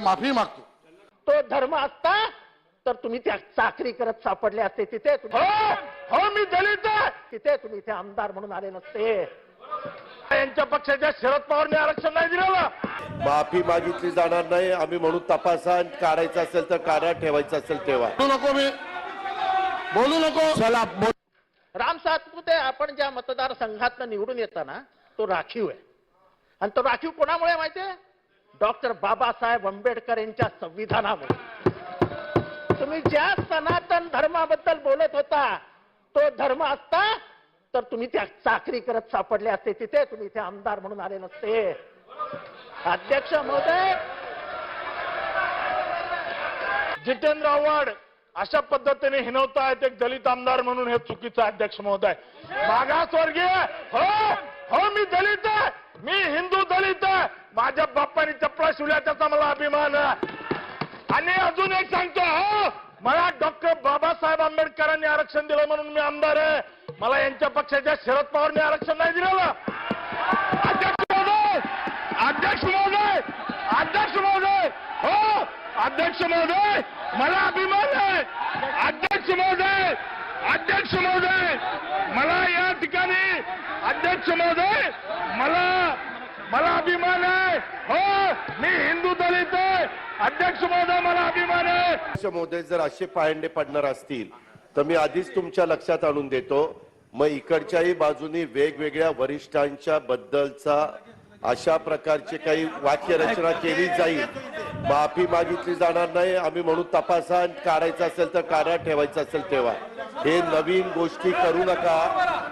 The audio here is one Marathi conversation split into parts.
माफी मागतो. तो धर्म असता तर तुम्ही त्या चाकरी करत सापडले असते. तिथे तुम्ही- हो हो मी दलित आहे. तिथे तुम्ही इथे आमदार म्हणून आले नसते. यांच्या पक्षाच्या शरद पवारने आरक्षण नाही दिलेलं माफी मागितली जाणार नाही. आम्ही म्हणून तपासा. आणि काढायचं असेल तर काढा ठेवायचं असेल ठेवा बोलू नको मी. बोलू नको. चला राम सातपुते आपण ज्या मतदारसंघातनं निवडून येताना तो राखीव आहे. आणि तो राखीव कोणामुळे माहितीये? डॉक्टर बाबासाहेब आंबेडकर यांच्या संविधानामुळे तुम्ही ज्या सनातन धर्माबद्दल बोलत होता तो धर्म असता तर तुम्ही त्या चाकरी करत सापडले असते तिथे तुम्ही इथे आमदार म्हणून आले नसते. अध्यक्ष महोदय जितेंद्र आव्हाड अशा पद्धतीने हिनवतायत एक दलित आमदार म्हणून हे चुकीचं अध्यक्ष महोदय. मागासवर्गीय हो! हो मी दलित आहे. मी हिंदू दलित आहे. माझ्या बाप्पाने चपला शिवल्या त्याचा मला अभिमान आहे. आणि अजून एक सांगतो हो मला डॉक्टर बाबासाहेब आंबेडकरांनी आरक्षण दिलं म्हणून मी आमदार आहे. मला यांच्या पक्षाच्या शरद पवारने आरक्षण नाही दिलेलं. अध्यक्ष महोदय अध्यक्ष महोदय अध्यक्ष महोदय हो अध्यक्ष महोदय मला अभिमान आहे. अध्यक्ष महोदय अध्यक्ष महोदय मला अध्यक्ष महोदय मला मला अभिमान आहे. हो मी हिंदू दलित आहे. अध्यक्ष महोदय मला अभिमान आहे. अध्यक्ष महोदय जर असे पायंडे पडणार असतील तर मी आधीच तुमच्या लक्षात आणून देतो मग इकडच्याही बाजूनी वेगवेगळ्या वरिष्ठांच्या बद्दलचा अशा प्रकारची काही वाक्यरचना केली जाईल. माफी मागितली जाणार नाही. आम्ही म्हणून तपासा काढायचं असेल तर काढा ठेवायचं असेल ठेवा हे नवीन गोष्टी करू नका.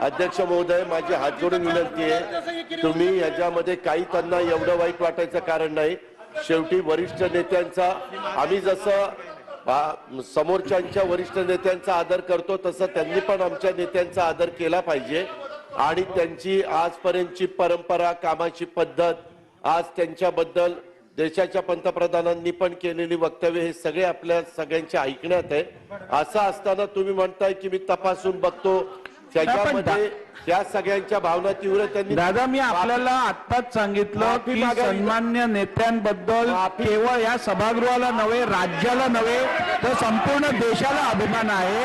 अध्यक्ष महोदय माझी हात जोडून विनंती आहे. तुम्ही याच्यामध्ये काही त्यांना एवढं वाईट वाटायचं कारण नाही. शेवटी वरिष्ठ नेत्यांचा आम्ही जसं समोरच्यांच्या वरिष्ठ नेत्यांचा आदर करतो तसं त्यांनी पण आमच्या नेत्यांचा आदर केला पाहिजे. आणि त्यांची आजपर्यंतची परंपरा कामाची पद्धत आज त्यांच्याबद्दल देशाच्या पंतप्रधानांनी पण केलेली वक्तव्य हे सगळे आपल्या सगळ्यांच्या ऐकण्यात आहे. असं असताना तुम्ही म्हणताय की मी तपासून बघतो. त्याच्यामध्ये त्या सगळ्यांच्या भावना तीव्र त्यांनी दादा मी आपल्याला आत्ताच सांगितलं की. सन्मान्य नेत्यांबद्दल केवळ या सभागृहाला नव्हे राज्याला नव्हे तर संपूर्ण देशाला अभिमान आहे.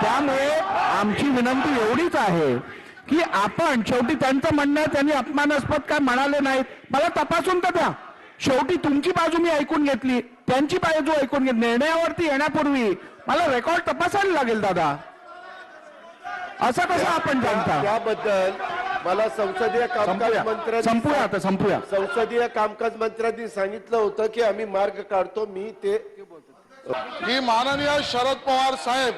त्यामुळे आमची विनंती एवढीच आहे की आपण शेवटी त्यांचं म्हणणं त्यांनी अपमानास्पद काय म्हणाले नाहीत. मला तपासून तर द्या. शेवटी तुमची बाजू मी ऐकून घेतली. त्यांची बाजू ऐकून घेतली निर्णयावरती येण्यापूर्वी मला रेकॉर्ड तपासायला लागेल दादा. असं कसं आपण जाणता? त्याबद्दल मला संसदीय कामकाज मंत्र्यांनी संपूया आता संपूया. संसदीय कामकाज मंत्र्यांनी सांगितलं होतं की आम्ही मार्ग काढतो मी ते की माननीय शरद पवार साहेब